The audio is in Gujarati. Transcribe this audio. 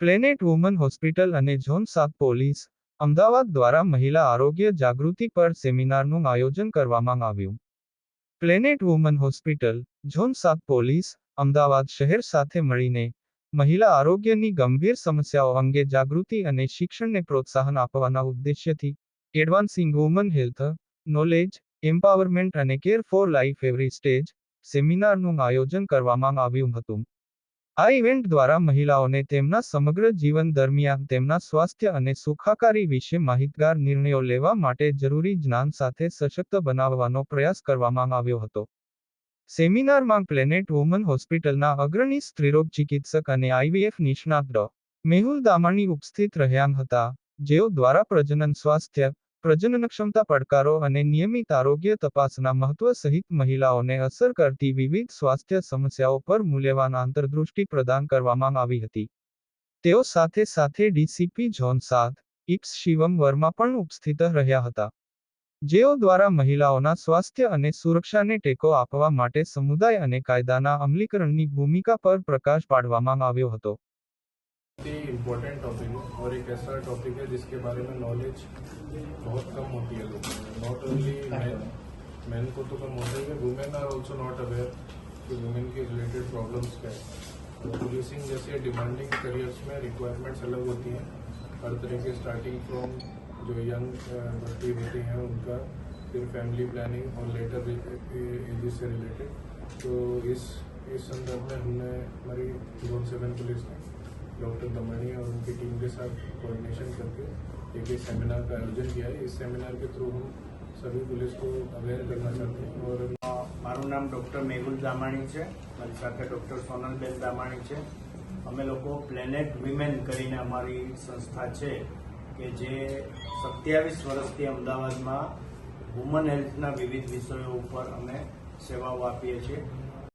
પ્લેનેટ વુમન હોસ્પિટલ અને ઝોન સાત પોલીસ અમદાવાદ દ્વારા મહિલા આરોગ્ય જાગૃતિ પર સેમિનારનું આયોજન કરવામાં આવ્યું. પ્લેનેટ વુમન હોસ્પિટલ ઝોન સાત પોલીસ અમદાવાદ શહેર સાથે મળીને મહિલા આરોગ્યની ગંભીર સમસ્યાઓ અંગે જાગૃતિ અને શિક્ષણને પ્રોત્સાહન આપવાના ઉદ્દેશ્યથી advancing woman health knowledge empowerment અને care for life every stage સેમિનારનું આયોજન કરવામાં આવ્યું હતું. આ ઇવેન્ટ દ્વારા મહિલાઓને તેમના સમગ્ર જીવન દરમિયાન તેમના સ્વાસ્થ્ય અને સુખાકારી વિશે માહિતગાર નિર્ણયો લેવા માટે જરૂરી જ્ઞાન સાથે સશક્ત બનાવવાનો પ્રયાસ કરવામાં આવ્યો હતો. સેમિનારમાં પ્લેનેટ વુમન હોસ્પિટલના અગ્રણી સ્ત્રીરોગ ચિકિત્સક અને આઈવીએફ નિષ્ણાત ડો. મેહુલ દામાણી ઉપસ્થિત રહ્યા હતા, જેઓ દ્વારા પ્રજનન સ્વાસ્થ્ય પ્રજનન ક્ષમતા પડકારો અને નિયમિત આરોગ્ય તપાસના મહત્વ સહિત મહિલાઓને અસર કરતી વિવિધ સ્વાસ્થ્ય સમસ્યાઓ પર મૂલ્યવાન આંતરદૃષ્ટિ પ્રદાન કરવામાં આવી હતી. તેઓ સાથે સાથે ડીસીપી ઝોન સાત ઇપ્સ શિવમ વર્મા પણ ઉપસ્થિત રહ્યા હતા. જેઓ દ્વારા મહિલાઓના સ્વાસ્થ્ય અને સુરક્ષાને ટેકો આપવા માટે સમુદાય અને કાયદાના અમલીકરણની ભૂમિકા પર પ્રકાશ પાડવામાં આવ્યો હતો. इम्पोर्टेंट टॉपिक है और एक ऐसा टॉपिक है जिसके बारे में नॉलेज बहुत कम होती है लोगों को। नॉट ओनली मैन मैन को तो कम होता है women are also not aware कि वुमेन के रिलेटेड प्रॉब्लम्स क्या है। पुलिसिंग जैसे डिमांडिंग करियर्स में रिक्वायरमेंट्स अलग होती हैं। हर तरह के स्टार्टिंग फ्रॉम जो यंग भर्ती होती हैं उनका, फिर फैमिली प्लानिंग और लेटर एजेस से रिलेटेड तो इस इस संदर्भ में हमने हमारी जोन सेवन पुलिस ने डॉक्टर दमनी और उनकी टीम के साथ कोऑर्डिनेशन करके एक एक सेमिनार का आयोजन किया है इस सेमिनार के थ्रू हम सभी पुलिस को अवेयर करना चाहते हैं और અ, મારું નામ ડૉક્ટર મેહુલ દામાણી છે મારી સાથે ડૉક્ટર સોનલબેન દામાણી છે અમે લોકો પ્લેનેટ વિમેન કરીને અમારી સંસ્થા છે કે જે સત્યાવીસ વર્ષથી અમદાવાદમાં વુમન હેલ્થના વિવિધ વિષયો ઉપર અમે સેવાઓ આપીએ છીએ